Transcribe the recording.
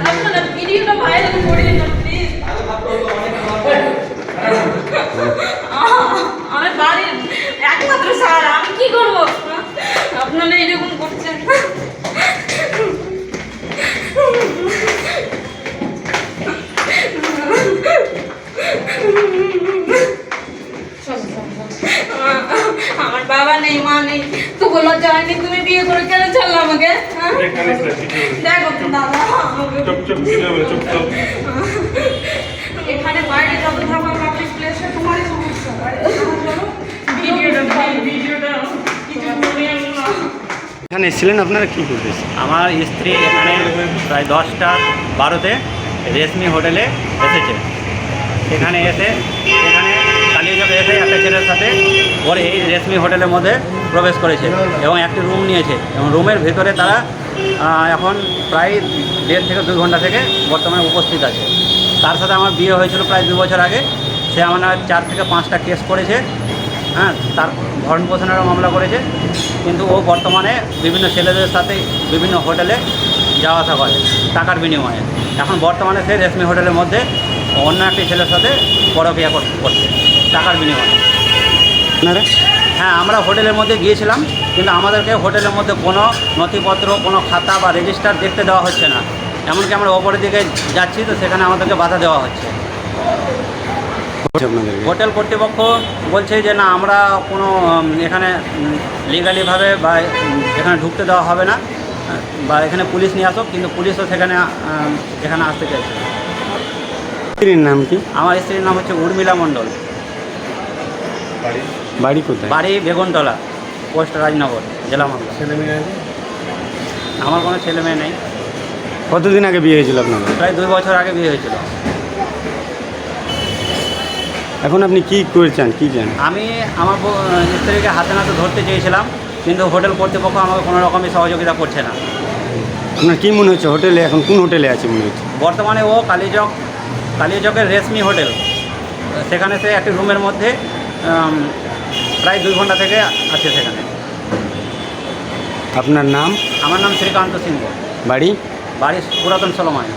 அதுக்கு அந்த பிரியோட வாயில போடுறீங்க নেই মা নেই। তবু লজ্জা হয়নি তুমি বিয়ে করে কেন ছাড়লে আমাকে? হ্যাঁ? দেখো দাদা এখানে বাইরে যত থাকো পাবলিক প্লেসে তোমারই সমস্যা এখানে এসেছিলেন আপনারা? কি করতেছেন আমার স্ত্রী এখানে প্রায় দশটা বারোতে রেশমি হোটেলে এসেছে। এখানে এসে এখানে কালিয়াচকে এসে একটা ছেলের সাথে ওর এই রেশমি হোটেলের মধ্যে প্রবেশ করেছে এবং একটি রুম নিয়েছে এবং রুমের ভেতরে তারা এখন প্রায় দেড় থেকে দুই ঘণ্টা থেকে বর্তমানে উপস্থিত আছে। তার সাথে আমার বিয়ে হয়েছিল প্রায় দু বছর আগে। সে আমার চার থেকে পাঁচটা কেস করেছে। হ্যাঁ তার ভরণ পোষণেরও মামলা করেছে। কিন্তু ও বর্তমানে বিভিন্ন ছেলেদের সাথে বিভিন্ন হোটেলে যাওয়া আসা করে টাকার বিনিময়ে। এখন বর্তমানে সে রেশমি হোটেলের মধ্যে অন্য একটি ছেলের সাথে পরকিয়া করছে। টাকার বিনিময়ে। আপনারা? হ্যাঁ আমরা হোটেলের মধ্যে গিয়েছিলাম কিন্তু আমাদেরকে হোটেলের মধ্যে কোনো নথিপত্র কোনো খাতা বা রেজিস্টার দেখতে দেওয়া হচ্ছে না। এমনকি আমরা ওপরের দিকে যাচ্ছি তো সেখানে আমাদেরকে বাধা দেওয়া হচ্ছে। হোটেল কর্তৃপক্ষ বলছে যে না আমরা কোনো এখানে লিগালিভাবে বা এখানে ঢুকতে দেওয়া হবে না বা এখানে পুলিশ নিয়ে আসো কিন্তু পুলিশও সেখানে এখানে আসতে চাইছে। স্ত্রীর নাম কি? আমার স্ত্রীর নাম হচ্ছে উর্মিলা মণ্ডল। বাড়ি? কোথায়? বাড়ি বেগুনতলা পোস্ট রাজনগর জেলা মামলা ছেলে মেয়ে আছে? আমার কোনো ছেলে মেয়ে নেই। কতদিন আগে বিয়ে হয়েছিল আপনার? প্রায় দুই বছর আগে বিয়ে হয়েছিল। এখন আপনি কি করছেন কি চান আমি আমার স্ত্রীকে হাতে নাতে ধরতে চেয়েছিলাম কিন্তু হোটেল কর্তৃপক্ষ আমাকে কোনো রকমই সহযোগিতা করছে না। আপনার কী মনে হচ্ছে হোটেলে এখন কোন হোটেলে আছে মনে হচ্ছে? বর্তমানে ও কালীচক কালীচকের রেশমি হোটেল। সেখানে সে একটি রুমের মধ্যে প্রায় দুই ঘণ্টা থেকে আছে সেখানে। আপনার নাম? আমার নাম শ্রীকান্ত সিংহ। বাড়ি? বাড়ি পুরাতন সলমায়